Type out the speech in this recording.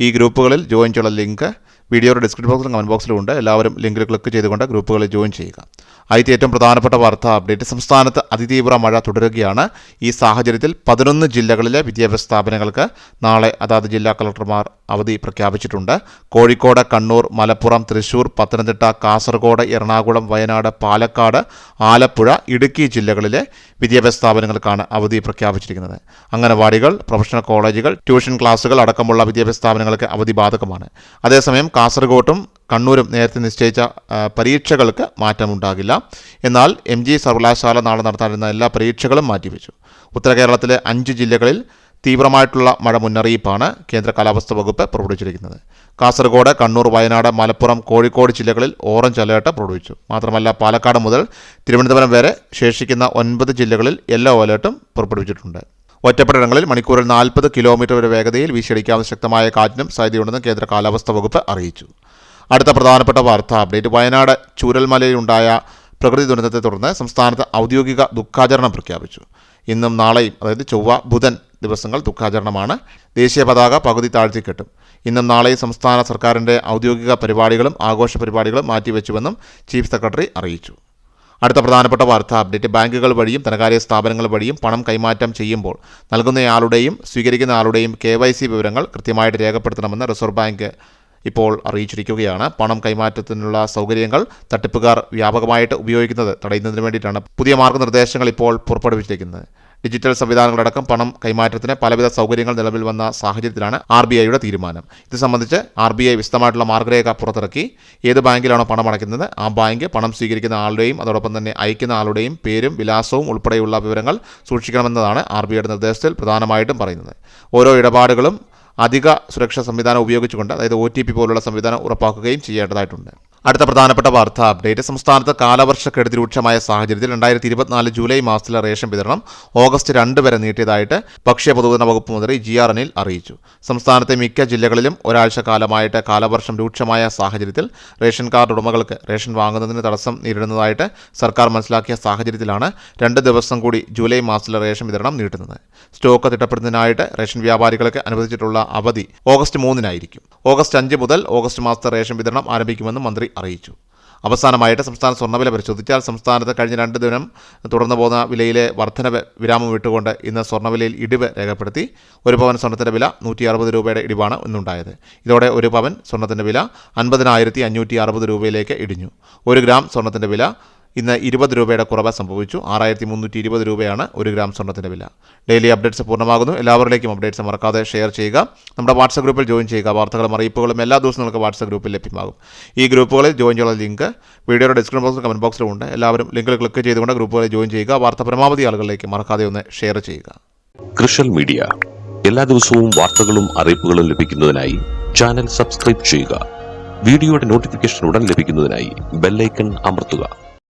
ഈ ഗ്രൂപ്പുകളിൽ ജോയിൻ ചെയ്യാനുള്ള ലിങ്ക് വീഡിയോയുടെ ഡിസ്ക്രിപ്ഷൻ ബോക്സിലും കമന്റ് ബോക്സിലും ഉണ്ട്. എല്ലാവരും ലിങ്കിൽ ക്ലിക്ക് ചെയ്തുകൊണ്ട് ഗ്രൂപ്പുകളിൽ ജോയിൻ ചെയ്യുക. ആദ്യത്തെ ഏറ്റവും പ്രധാനപ്പെട്ട വാർത്താ അപ്ഡേറ്റ്. സംസ്ഥാനത്ത് അതിതീവ്ര മഴ തുടരുകയാണ്. ഈ സാഹചര്യത്തിൽ പതിനൊന്ന് ജില്ലകളിലെ വിദ്യാഭ്യാസ സ്ഥാപനങ്ങൾക്ക് നാളെ അതാത് ജില്ലാ കളക്ടർമാർ അവധി പ്രഖ്യാപിച്ചിട്ടുണ്ട്. കോഴിക്കോട് കണ്ണൂർ മലപ്പുറം തൃശൂർ പത്തനംതിട്ട കാസർഗോഡ് എറണാകുളം വയനാട് പാലക്കാട് ആലപ്പുഴ ഇടുക്കി ജില്ലകളിലെ വിദ്യാഭ്യാസ സ്ഥാപനങ്ങൾക്കാണ് അവധി പ്രഖ്യാപിച്ചിരിക്കുന്നത്. അംഗനവാടികൾ പ്രൊഫഷണൽ കോളേജുകൾ ട്യൂഷൻ ക്ലാസുകൾ അടക്കമുള്ള വിദ്യാഭ്യാസ സ്ഥാപനങ്ങൾക്ക് അവധി ബാധകമാണ്. അതേസമയം കാസർഗോട്ടും കണ്ണൂരും നേരത്തെ നിശ്ചയിച്ച പരീക്ഷകൾക്ക് മാറ്റമുണ്ടാകില്ല. എന്നാൽ എം ജി സർവകലാശാല നാളെ നടത്താനിരുന്ന എല്ലാ പരീക്ഷകളും മാറ്റിവെച്ചു. ഉത്തര കേരളത്തിലെ അഞ്ച് ജില്ലകളിൽ തീവ്രമായിട്ടുള്ള മഴ മുന്നറിയിപ്പാണ് കേന്ദ്ര കാലാവസ്ഥാ വകുപ്പ് പുറപ്പെടുവിച്ചിരിക്കുന്നത്. കാസർഗോഡ് കണ്ണൂർ വയനാട് മലപ്പുറം കോഴിക്കോട് ജില്ലകളിൽ ഓറഞ്ച് അലേർട്ട് പുറപ്പെടുവിച്ചു. മാത്രമല്ല പാലക്കാട് മുതൽ തിരുവനന്തപുരം വരെ ശേഷിക്കുന്ന ഒൻപത് ജില്ലകളിൽ യെല്ലോ അലേർട്ടും പുറപ്പെടുവിച്ചിട്ടുണ്ട്. ഒറ്റപ്പെട്ടിടങ്ങളിൽ മണിക്കൂറിൽ നാൽപ്പത് കിലോമീറ്റർ വരെ വേഗതയിൽ വീശിയടിക്കാവുന്ന ശക്തമായ കാറ്റിനും സാധ്യതയുണ്ടെന്ന് കേന്ദ്ര കാലാവസ്ഥാ വകുപ്പ് അറിയിച്ചു. അടുത്ത പ്രധാനപ്പെട്ട വാർത്താ. അപ്ഡേറ്റ്. വയനാട് ചൂരൽമലയിലുണ്ടായ പ്രകൃതി ദുരന്തത്തെ തുടർന്ന് സംസ്ഥാനത്ത് ഔദ്യോഗിക ദുഃഖാചരണം പ്രഖ്യാപിച്ചു. ഇന്നും നാളെയും അതായത് ചൊവ്വ ബുധൻ ദിവസങ്ങൾ ദുഃഖാചരണമാണ്. ദേശീയ പതാക പകുതി താഴ്ത്തി കെട്ടും ഇന്നും നാളെയും സംസ്ഥാന സർക്കാരിന്റെ ഔദ്യോഗിക പരിപാടികളും ആഘോഷ പരിപാടികളും മാറ്റിവെച്ചുവെന്നും ചീഫ് സെക്രട്ടറി അറിയിച്ചു. അടുത്ത പ്രധാനപ്പെട്ട വാർത്താ. അപ്ഡേറ്റ്. ബാങ്കുകൾ വഴിയും ധനകാര്യ സ്ഥാപനങ്ങൾ വഴിയും പണം കൈമാറ്റം ചെയ്യുമ്പോൾ നൽകുന്നയാളുടെയും സ്വീകരിക്കുന്ന ആളുടെയും കെ വിവരങ്ങൾ കൃത്യമായിട്ട് രേഖപ്പെടുത്തണമെന്ന് റിസർവ് ബാങ്ക് ഇപ്പോൾ അറിയിച്ചിരിക്കുകയാണ്. പണം കൈമാറ്റത്തിനുള്ള സൗകര്യങ്ങൾ തട്ടിപ്പുകാർ വ്യാപകമായിട്ട് ഉപയോഗിക്കുന്നത് തടയുന്നതിന് വേണ്ടിയിട്ടാണ് പുതിയ മാർഗനിർദ്ദേശങ്ങൾ ഇപ്പോൾ പുറപ്പെടുവിച്ചിരിക്കുന്നത്. ഡിജിറ്റൽ സംവിധാനങ്ങളടക്കം പണം കൈമാറ്റത്തിന് പലവിധ സൗകര്യങ്ങൾ നിലവിൽ വന്ന സാഹചര്യത്തിലാണ് ആർ ബി ഐയുടെ തീരുമാനം. ഇത് സംബന്ധിച്ച് ആർ ബി ഐ വിശദമായിട്ടുള്ള മാർഗരേഖ പുറത്തിറക്കി. ഏത് ബാങ്കിലാണോ പണം അടയ്ക്കുന്നത്? ആ ബാങ്ക് പണം സ്വീകരിക്കുന്ന ആളുടെയും അതോടൊപ്പം തന്നെ അയക്കുന്ന ആളുടെയും പേരും വിലാസവും ഉൾപ്പെടെയുള്ള വിവരങ്ങൾ സൂക്ഷിക്കണമെന്നതാണ് ആർ ബി ഐയുടെ നിർദ്ദേശത്തിൽ പ്രധാനമായിട്ടും പറയുന്നത്. ഓരോ ഇടപാടുകളും അധിക സുരക്ഷാ സംവിധാനം ഉപയോഗിച്ചുകൊണ്ട് അതായത് ഒ പോലുള്ള സംവിധാനം ഉറപ്പാക്കുകയും ചെയ്യേണ്ടതായിട്ടുണ്ട്. അടുത്ത പ്രധാനപ്പെട്ട വാർത്താ. അപ്ഡേറ്റ്. സംസ്ഥാനത്ത് കാലവർഷക്കെടുതി രൂക്ഷമായ സാഹചര്യത്തിൽ രണ്ടായിരത്തി ഇരുപത്തിനാല് ജൂലൈ മാസത്തിലെ റേഷൻ വിതരണം ഓഗസ്റ്റ് രണ്ട് വരെ നീട്ടിയതായിട്ട് ഭക്ഷ്യ പൊതുവിതരണ വകുപ്പ് മന്ത്രി ജി ആർ അനിൽ അറിയിച്ചു. സംസ്ഥാനത്തെ മിക്ക ജില്ലകളിലും ഒരാഴ്ച കാലമായിട്ട് കാലവർഷം രൂക്ഷമായ സാഹചര്യത്തിൽ റേഷൻ കാർഡ് ഉടമകൾക്ക് റേഷൻ വാങ്ങുന്നതിന് തടസ്സം നേരിടുന്നതായിട്ട് സർക്കാർ മനസ്സിലാക്കിയ സാഹചര്യത്തിലാണ് രണ്ട് ദിവസം കൂടി ജൂലൈ മാസത്തിലെ റേഷൻ വിതരണം നീട്ടുന്നത്. സ്റ്റോക്ക് തിട്ടപ്പെടുന്നതിനായിട്ട് റേഷൻ വ്യാപാരികൾക്ക് അനുവദിച്ചിട്ടുള്ള അവധി ഓഗസ്റ്റ് മൂന്നിനായിരിക്കും. ഓഗസ്റ്റ് അഞ്ച് മുതൽ ഓഗസ്റ്റ് മാസത്തെ റേഷൻ വിതരണം ആരംഭിക്കുമെന്ന് മന്ത്രി അറിയിച്ചു. അവസാനമായിട്ട് സംസ്ഥാന സ്വർണവില പരിശോധിച്ചാൽ സംസ്ഥാനത്ത് കഴിഞ്ഞ രണ്ട് ദിനം തുടർന്നു പോകുന്ന വിലയിലെ വർധന വിരാമം വിട്ടുകൊണ്ട് ഇന്ന് സ്വർണവിലയിൽ ഇടിവ് രേഖപ്പെടുത്തി ഒരു പവൻ സ്വർണത്തിന്റെ വില നൂറ്റി അറുപത് രൂപയുടെ ഇടിവാണ് ഇന്നുണ്ടായത്. ഇതോടെ ഒരു പവൻ സ്വർണത്തിന്റെ വില അൻപതിനായിരത്തി അഞ്ഞൂറ്റി അറുപത് രൂപയിലേക്ക് ഇടിഞ്ഞു. ഒരു ഗ്രാം സ്വർണത്തിന്റെ വില ഇന്ന് ഇരുപത് രൂപയുടെ കുറവ് സംഭവിച്ചു. ആറായിരത്തി മുന്നൂറ്റി ഇരുപത് രൂപയാണ് ഒരു ഗ്രാം സ്വർണത്തിന്റെ വില. ഡെയിലി അപ്ഡേറ്റ്സ് പൂർണമാകുന്നു. എല്ലാവരിലേക്കും അപ്ഡേറ്റ്സ് മറക്കാതെ ഷെയർ ചെയ്യുക. നമ്മുടെ വാട്സപ്പ് ഗ്രൂപ്പിൽ ജോയിൻ ചെയ്യുക. വാർത്തകളും അറിയിപ്പുകളും എല്ലാ ദിവസവും നിങ്ങൾക്ക് വാട്സപ്പ് ഗ്രൂപ്പിൽ ലഭ്യമാകും. ഈ ഗ്രൂപ്പുകളിൽ ജോയിൻ ചെയ്യാനുള്ള ലിങ്ക് വീഡിയോയുടെ ഡിസ്ക്രിപ്ഷൻ ബോക്സിലും കമന്റ് ബോക്സിലും ഉണ്ട്. എല്ലാവരും ലിങ്കിൽ ക്ലിക്ക് ചെയ്തുകൊണ്ട് ഗ്രൂപ്പുകളിൽ ജോയിൻ ചെയ്യുക. വാർത്ത പരമാവധി ആളുകളിലേക്ക് മറക്കാതെ ഒന്ന് ഷെയർ ചെയ്യുക. കൃഷൽ മീഡിയ. എല്ലാ ദിവസവും വാർത്തകളും അറിയിപ്പുകളും ലഭിക്കുന്നതിനായി ചാനൽ സബ്സ്ക്രൈബ് ചെയ്യുക. വീഡിയോയുടെ നോട്ടിഫിക്കേഷൻ ഉടൻ ലഭിക്കുന്നതിനായി ബെല്ലൈക്കൺ അമർത്തുക.